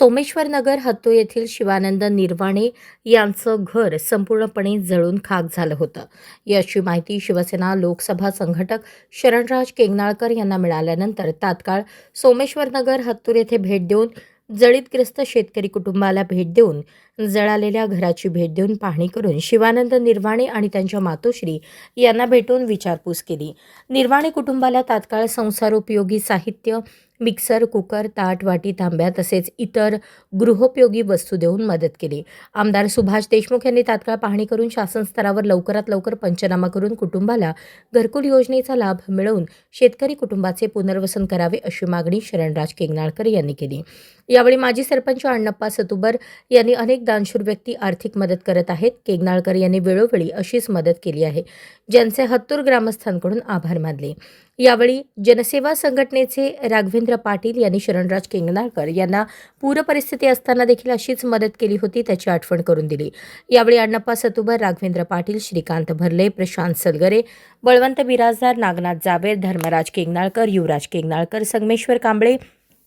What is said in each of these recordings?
सोमेश्वरनगर हत्तू येथील शिवानंद निर्वाणे यांचं घर संपूर्णपणे जळून खाक झालं होतं. याची माहिती शिवसेना लोकसभा संघटक शरणराज केंगनाळकर यांना मिळाल्यानंतर तात्काळ सोमेश्वरनगर हत्तूर येथे भेट देऊन जळीतग्रस्त शेतकरी कुटुंबाला भेट देऊन जळालेल्या घराची भेट देऊन पाहणी करून शिवानंद निर्वाणे आणि त्यांच्या मातोश्री यांना भेटून विचारपूस केली. निर्वाणे कुटुंबाला तात्काळ संसारोपयोगी साहित्य मिक्सर कुकर ताट वाटी तांब्या तसेच इतर गृहोपयोगी वस्तू देऊन मदत केली. आमदार सुभाष देशमुख यांनी तात्काळ पाहणी करून शासन स्तरावर लवकरात लवकर पंचनामा करून कुटुंबाला घरकुल योजनेचा लाभ मिळवून शेतकरी कुटुंबाचे पुनर्वसन करावे अशी मागणी शरणराज केंगनाळकर यांनी केली. यावेळी माजी सरपंच अण्णप्पा सतुबर यांनी अनेक दानशूर व्यक्ती आर्थिक मदत करत आहेत. केंगनाळकर यांनी वेळोवेळी अशीच मदत केली आहे. ज्यांचे हत्तूर ग्रामस्थांकडून आभार मानले. यावेळी जनसेवा संघटनेचे राघवेंद्र पाटील यांनी शरणराज किंगनाळकर यांना पूर परिस्थिती असताना देखील अशीच मदत केली होती त्याची आठवण करून दिली. यावेळी अण्णप्पा सतुबर राघवेंद्र पाटील श्रीकांत भरले प्रशांत सलगरे बळवंत बिराजदार नागनाथ जावेद धर्मराज केंगनाळकर युवराज केंगनाळकर संगमेश्वर कांबळे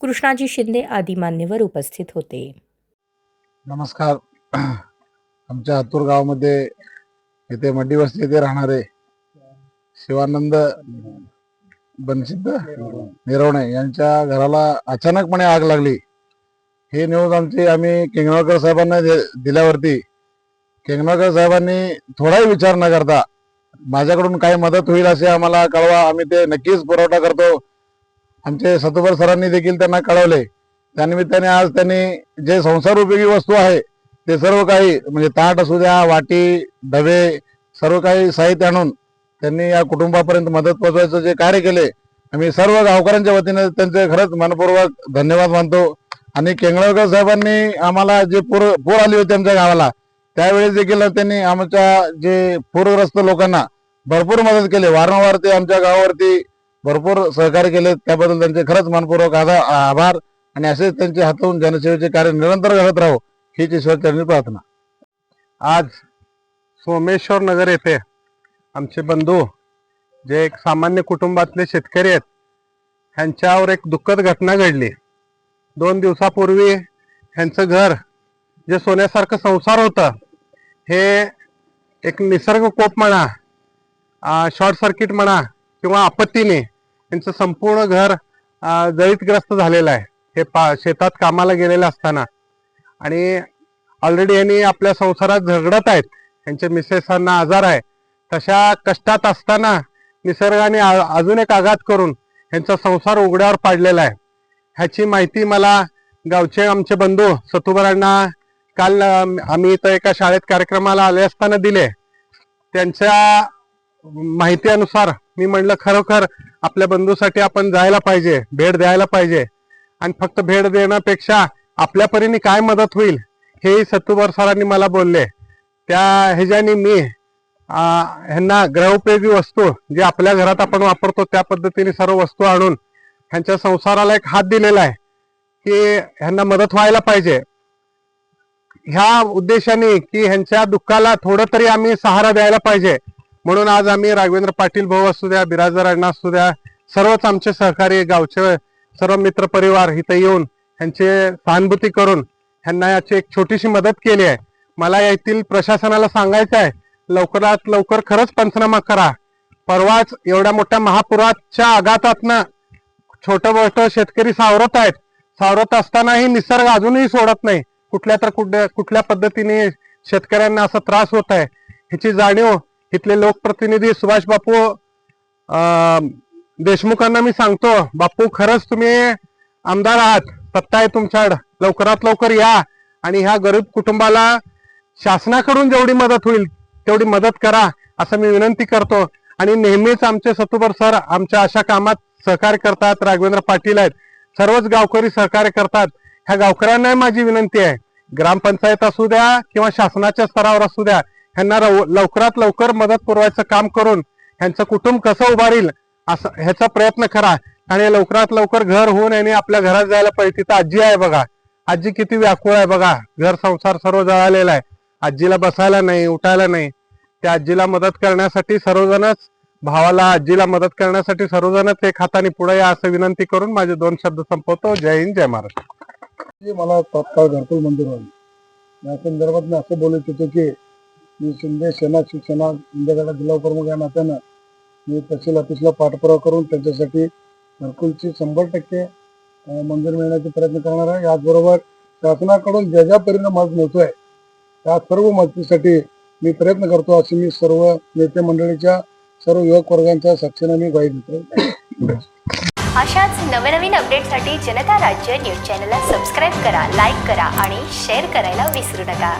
कृष्णाजी शिंदे आदी मान्यवर उपस्थित होते. नमस्कार. आमच्या हातूर गावामध्ये इथे मड्डी वस्ती येथे राहणारे शिवानंद बनसिद्ध? निरवणे यांच्या घराला अचानकपणे आग लागली. हे न्यूज आमची आम्ही केंगणकर साहेबांना दिल्यावरती केंगणकर साहेबांनी थोडाही विचार न करता माझ्याकडून काही मदत होईल असे आम्हाला कळवा आम्ही ते नक्कीच पुरवठा करतो. आमचे सतुबर सरांनी देखील त्यांना कळवले. त्यानिमित्ताने आज त्यांनी जे संसार उपयोगी वस्तू आहे ते सर्व काही म्हणजे ताट असू द्या वाटी डबे सर्व काही साहित्य आणून त्यांनी या कुटुंबापर्यंत मदत पोहोचवायचं जे कार्य केले आम्ही सर्व गावकऱ्यांच्या वतीने त्यांचे खरंच मनपूर्वक धन्यवाद मानतो. आणि केंगळकर साहेबांनी आम्हाला जे पूर पूर आली होती आमच्या गावाला त्यावेळी देखील त्यांनी आमच्या जे पूरग्रस्त लोकांना भरपूर मदत केली. वारंवार ते आमच्या गावावरती भरपूर सहकार्य केले. त्याबद्दल त्यांचे खरंच मनपूर्वक आधा- आभार. आणि असेच त्यांचे हातून जनसेवेचे कार्य निरंतर करत राहो हीच ईश्वरचरणी प्रार्थना. आज सोमेश्वर नगर येथे आमचे बंधू जे एक सामान्य कुटुंबातले शेतकरी आहेत ह्यांच्यावर एक दुःखद घटना घडली. दोन दिवसापूर्वी ह्यांचं घर जे सोन्यासारखं संसार होतं हे एक निसर्ग कोप म्हणा शॉर्ट सर्किट म्हणा किंवा आपत्तीने यांचं संपूर्ण घर जळीतग्रस्त झालेलं आहे. हे पा शेतात कामाला गेलेलं असताना. आणि ऑलरेडी यांनी आपल्या संसारात झगडत आहेत. यांच्या मिसेसांना आजार आहे. तशा कष्टात असताना निसर्गाने आ- अजून एक आघात करून यांचा संसार उघड्यावर पाडलेला आहे. ह्याची माहिती मला गावचे आमचे बंधू सतुबरांना काल आम्ही इथं एका शाळेत कार्यक्रमाला आले असताना दिले. त्यांच्या माहितीनुसार मी म्हणलं खरोखर आपल्या बंधूसाठी आपण जायला पाहिजे भेट द्यायला पाहिजे. आणि फक्त भेट देण्यापेक्षा आपल्या परीने काय मदत होईल? हेही सत्तूबर सरांनी मला बोलले. त्या ह्याच्यानी मी ह्यांना ग्रहोपयोगी वस्तू जे आपल्या घरात आपण वापरतो त्या पद्धतीने सर्व वस्तू आणून ह्यांच्या संसाराला एक हात दिलेला आहे की ह्यांना मदत व्हायला पाहिजे. ह्या उद्देशाने की ह्यांच्या दुःखाला थोडं तरी आम्ही सहारा द्यायला पाहिजे. म्हणून आज आम्ही राघवेंद्र पाटील भाऊ असू द्या बिराजदार अण्णा असू द्या सर्वच आमचे सहकारी गावचे सर्व मित्र परिवार इथं येऊन ह्यांचे सहानुभूती करून ह्यांना याची एक छोटीशी मदत केली आहे. मला येथील प्रशासनाला सांगायचं आहे लवकरात लवकर खरंच पंचनामा करा. परवाच एवढ्या मोठ्या महापुराच्या आघातातनं छोटं मोठं शेतकरी सावरत आहेत. सावरत असतानाही निसर्ग अजूनही सोडत नाही. कुठल्या तर कुठल्या कुठल्या पद्धतीने शेतकऱ्यांना असा त्रास होत आहे ह्याची जाणीव इथले लोकप्रतिनिधी सुभाष बापू अं, देशमुखांना मी सांगतो. बापू खरंच तुम्ही आमदार आहात. सत्ता आहे तुमच्याकडं लवकरात लवकर या. आणि ह्या गरीब कुटुंबाला शासनाकडून जेवढी मदत होईल तेवढी मदत करा असं मी विनंती करतो. आणि नेहमीच आमचे सतुबर सर आमच्या अशा कामात सहकार्य करतात राघवेंद्र पाटील आहेत. सर्वच गावकरी सहकार्य करतात. ह्या गावकऱ्यांनाही माझी विनंती आहे. ग्रामपंचायत असू द्या किंवा शासनाच्या स्तरावर असू द्या ह्यांना लवकरात लवकर मदत पुरवायचं काम करून ह्यांचं कुटुंब कसं उभारील असं ह्याचा प्रयत्न करा. आणि लवकरात लवकर घर होऊन यांनी आपल्या घरात जायला पाहिजे. तिथं आजी आहे बघा. आजी किती व्याकुळ आहे बघा. घर संसार सर्व जळालेला आहे. आजीला बसायला नाही उठायला नाही. त्या आजीला मदत करण्यासाठी सर्वजणच भावाला आजीला मदत करण्यासाठी सर्वजणच एक हाताने पुढे या असं विनंती करून माझे दोन शब्द संपवतो. जय हिंद जय महाराष्ट्र. मला तात्काळ घरकुल मंदिर व्हावी. या संदर्भात मी असं बोलत होतो की मी शिंदे सेना शिवसेना शिंदेगडा जिल्हा प्रमुख या नात्यानं मी तहसील ऑफिसला पाठपुरावा करून त्यांच्यासाठी घरकुलची शंभर टक्के मंदिर मंजूर मिळण्याचे प्रयत्न करणार आहे. याचबरोबर शासनाकडून ज्या ज्या परिणाम आज मिळतोय त्या सर्व मदतीसाठी मी प्रयत्न करतो अशी मी सर्व नेते मंडळीच्या सर्व युवक वर्गांच्या साक्षीने मी ग्वाही देतो. अशाच नवनवीन अपडेटसाठी जनता राज्य न्यूज चॅनलला सबस्क्राईब करा लाईक करा आणि शेअर करायला विसरू नका.